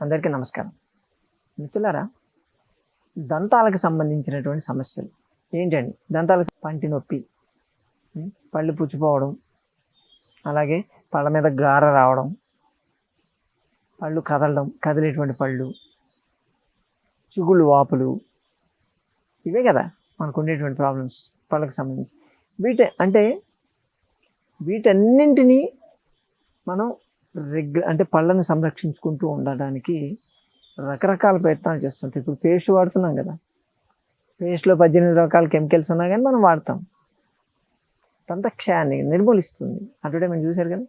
అందరికీ నమస్కారం. మిత్రులారా దంతాలకు సంబంధించినటువంటి సమస్యలు. ఏంటండి? దంతాల పంటి నొప్పి పళ్ళు పుచ్చిపోవడం అలాగే పళ్ళ మీద గార రావడం పళ్ళు కదలడం కదిలేటువంటి పళ్ళు చిగుళ్ళు వాపులు ఇవే కదా మనకు ఉండేటువంటి ప్రాబ్లమ్స్ పళ్ళకి సంబంధించి. వీటి అంటే వీటన్నింటినీ మనం రెగ్ అంటే పళ్ళని సంరక్షించుకుంటూ ఉండడానికి రకరకాల ప్రయత్నాలు చేస్తుంటాయి. ఇప్పుడు పేస్ట్ వాడుతున్నాం కదా. పేస్ట్లో పద్దెనిమిది రకాల కెమికల్స్ ఉన్నా కానీ మనం వాడతాం. దంతక్షయాన్ని నిర్మూలిస్తుంది. అడ్వర్టైజ్మెంట్ చూశారు కదా?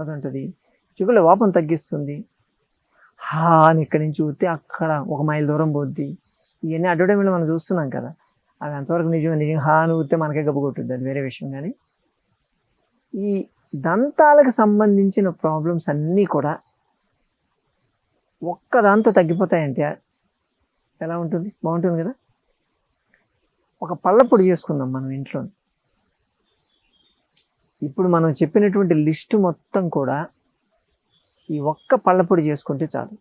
అది ఉంటుంది చిగుళ్ళ వాపం తగ్గిస్తుంది. హా అని ఇక్కడి నుంచి ఊస్తే అక్కడ ఒక మైల్ దూరం పోద్ది. ఇవన్నీ అడ్వర్టైజ్మెంట్ మనం చూస్తున్నాం కదా. అవి అంతవరకు నిజమే నిజం హా అని ఊస్తే మనకే గబ్బు కొట్టుద్ది. అది వేరే విషయం. కానీ ఈ దంతాలకు సంబంధించిన ప్రాబ్లమ్స్ అన్నీ కూడా ఒక్క దాంతో తగ్గిపోతాయంటే ఎలా ఉంటుంది? బాగుంటుంది కదా? ఒక పళ్ళపొడి చేసుకుందాం మనం ఇంట్లో ఇప్పుడు మనం చెప్పినటువంటి లిస్టు మొత్తం కూడా ఈ ఒక్క పళ్ళ పొడి చేసుకుంటే చాలు.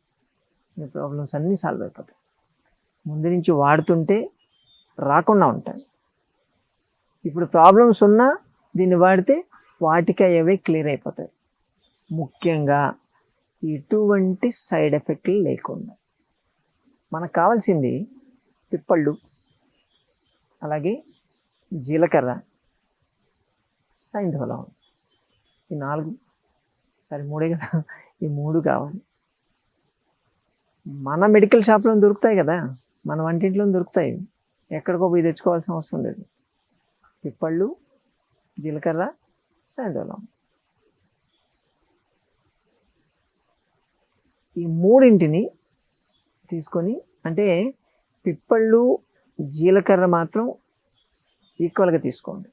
మీ ప్రాబ్లమ్స్ అన్నీ సాల్వ్ అయిపోతాయి. ముందు నుంచి వాడుతుంటే రాకుండా ఉంటాయి. ఇప్పుడు ప్రాబ్లమ్స్ ఉన్నా దీన్ని వాడితే వాటికి అవే క్లియర్ అయిపోతాయి. ముఖ్యంగా ఎటువంటి సైడ్ ఎఫెక్ట్లు లేకుండా. మనకు కావాల్సింది పిప్పళ్ళు అలాగే జీలకర్ర సైంధవలం. ఈ నాలుగు సరే మూడే కదా ఈ మూడు కావాలి. మన మెడికల్ షాప్లో దొరుకుతాయి కదా మన వంటింట్లో దొరుకుతాయి. ఎక్కడికో పోయి తెచ్చుకోవాల్సిన అవసరం లేదు. పిప్పళ్ళు జీలకర్ర సైంధవలం ఈ మూడింటిని తీసుకొని అంటే పిప్పళ్ళు జీలకర్ర మాత్రం ఈక్వల్గా తీసుకోండి.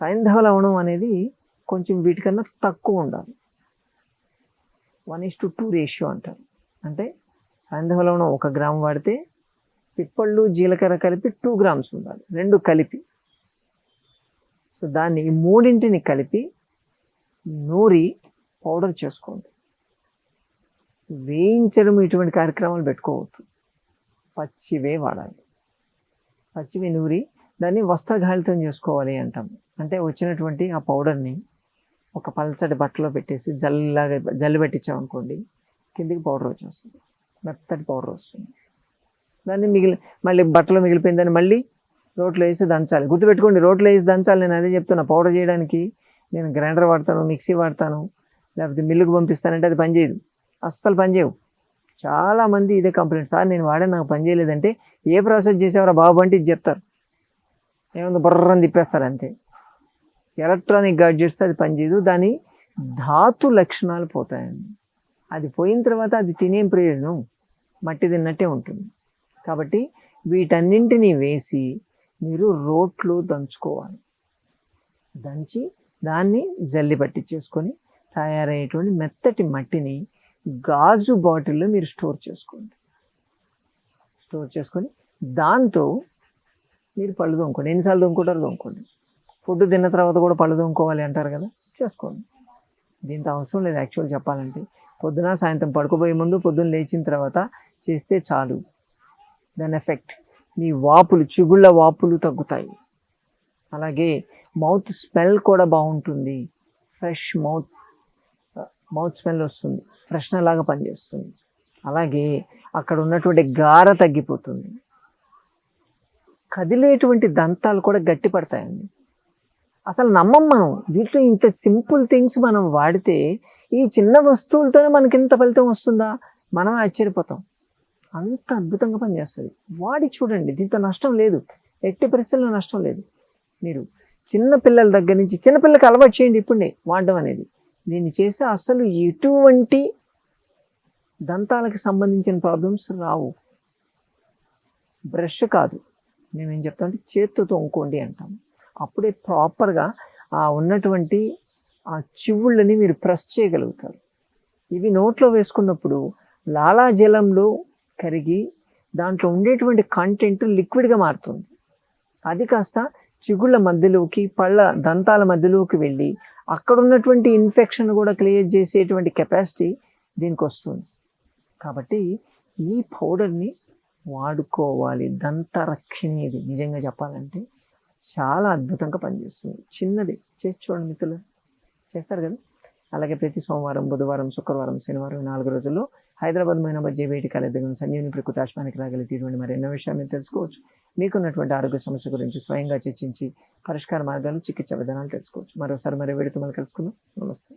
సైంధవ లవణం అనేది కొంచెం వీటికన్నా తక్కువ ఉండాలి. One is to two ratio అంటారు. అంటే సైంధవ లవణం ఒక గ్రామ్ వాడితే పిప్పళ్ళు జీలకర్ర కలిపి టూ గ్రామ్స్ ఉండాలి. రెండు కలిపి. సో దాన్ని ఈ మూడింటిని కలిపి నూరి పౌడర్ చేసుకోండి. వేయించడం ఇటువంటి కార్యక్రమాలు పెట్టుకోవద్దు. పచ్చివే వాడాలి. పచ్చివి నూరి దాన్ని వస్త్రఘాళితం చేసుకోవాలి అంటాం. అంటే వచ్చినటువంటి ఆ పౌడర్ని ఒక పల్చటి బట్టలో పెట్టేసి జల్లాగా జల్లి పెట్టించామనుకోండి కిందికి పౌడర్ వచ్చేస్తుంది. మెత్తటి పౌడర్ వస్తుంది. దాన్ని మిగిలి మళ్ళీ బట్టలో మిగిలిపోయిందని మళ్ళీ రోట్లో వేసి దంచాలి. గుర్తుపెట్టుకోండి రోట్లో వేసి దంచాలి. నేను అదే చెప్తున్నా పౌడర్ చేయడానికి నేను గ్రైండర్ వాడతాను మిక్సీ వాడతాను లేకపోతే మిల్లుకు పంపిస్తానంటే అది పనిచేయదు అస్సలు పనిచేయవు చాలామంది ఇదే కంప్లైంట్. సార్ నేను వాడే నాకు పని చేయలేదంటే ఏ ప్రాసెస్ చేసేవారా? బాబు అంటే ఇది చెప్తారు. ఏముంది? బుర్రని తిప్పేస్తారు అంతే. ఎలక్ట్రానిక్ గాడ్జెట్స్ అది పనిచేయదు దాని ధాతు లక్షణాలు పోతాయండి. అది పోయిన తర్వాత అది తినేం ప్రయోజనం? మట్టి తిన్నట్టే ఉంటుంది. కాబట్టి వీటన్నింటినీ వేసి మీరు రోట్లో దంచుకోవాలి. దంచి దాన్ని జల్లి పట్టించేసుకొని తయారయ్యేటువంటి మెత్తటి మట్టిని గాజు బాటిల్లో మీరు స్టోర్ చేసుకోండి. స్టోర్ చేసుకొని దాంతో మీరు పళ్ళు దొంకోండి ఎన్నిసార్లు దొంకుంటారు దొంకోండి ఫుడ్ తిన్న తర్వాత కూడా పళ్ళు దొంకోవాలి అంటారు కదా చేసుకోండి. దీంతో అవసరం లేదు యాక్చువల్ చెప్పాలంటే. పొద్దున సాయంత్రం పడుకోబోయే ముందు పొద్దున్న లేచిన తర్వాత చేస్తే చాలు. దాని ఎఫెక్ట్. మీ వాపులు చిగుళ్ళ వాపులు తగ్గుతాయి. అలాగే మౌత్ స్మెల్ కూడా బాగుంటుంది. ఫ్రెష్ మౌత్ మౌత్ స్మెల్ వస్తుంది. ఫ్రెషనర్ లాగా పనిచేస్తుంది. అలాగే అక్కడ ఉన్నటువంటి గార తగ్గిపోతుంది. కదిలేటువంటి దంతాలు కూడా గట్టి పడతాయండి. అసలు నమ్మం మనం. వీటిలో ఇంత సింపుల్ థింగ్స్ మనం వాడితే ఈ చిన్న వస్తువులతోనే మనకి ఇంత ఫలితం వస్తుందా? మనం ఆశ్చర్యపోతాం. అంత అద్భుతంగా పనిచేస్తుంది. వాడి చూడండి దీంతో నష్టం లేదు. ఎట్టి పరిస్థితుల్లో నష్టం లేదు. మీరు చిన్న పిల్లల దగ్గర నుంచి చిన్నపిల్లకి అలవాటు చేయండి ఇప్పుడే వాడడం అనేది. దీన్ని చేస్తే అసలు ఎటువంటి దంతాలకు సంబంధించిన ప్రాబ్లమ్స్ రావు. బ్రష్ కాదు. మేమేం చెప్తాం అంటే చేత్తో తోముకోండి అంటాం. అప్పుడే ప్రాపర్గా ఆ ఉన్నటువంటి ఆ చివుళ్ళని మీరు ప్రెస్ చేయగలుగుతారు. ఇవి నోట్లో వేసుకున్నప్పుడు లాలాజలంలో కరిగి దాంట్లో ఉండేటువంటి కంటెంట్ లిక్విడ్గా మారుతుంది. అది కాస్త చిగుళ్ళ మధ్యలోకి పళ్ళ దంతాల మధ్యలోకి వెళ్ళి అక్కడ ఉన్నటువంటి ఇన్ఫెక్షన్ కూడా క్లియర్ చేసేటువంటి కెపాసిటీ దీనికి వస్తుంది. కాబట్టి ఈ పౌడర్ని వాడుకోవాలి. దంతరక్షిణి ఇది. నిజంగా చెప్పాలంటే చాలా అద్భుతంగా పనిచేస్తుంది. చిన్నది. చేసి చూడండి మిత్రులు చేస్తారు కదా? అలాగే ప్రతి సోమవారం బుధవారం శుక్రవారం శనివారం నాలుగు రోజుల్లో హైదరాబాద్ మైనాబాద్ జేబీటి కాలేజ్ దగ్గర ఉన్న ప్రకృతి ఆశ్వానికి రాగలిగేటువంటి మరెన్నో విషయాలు మీరు తెలుసుకోవచ్చు. మీకున్నటువంటి ఆరోగ్య సమస్య గురించి స్వయంగా చర్చించి పరిష్కార మార్గాలు చికిత్స విధానాలు తెలుసుకోవచ్చు. మరోసారి మరి వేడితో మళ్ళీ కలుసుకుందాం. నమస్తే.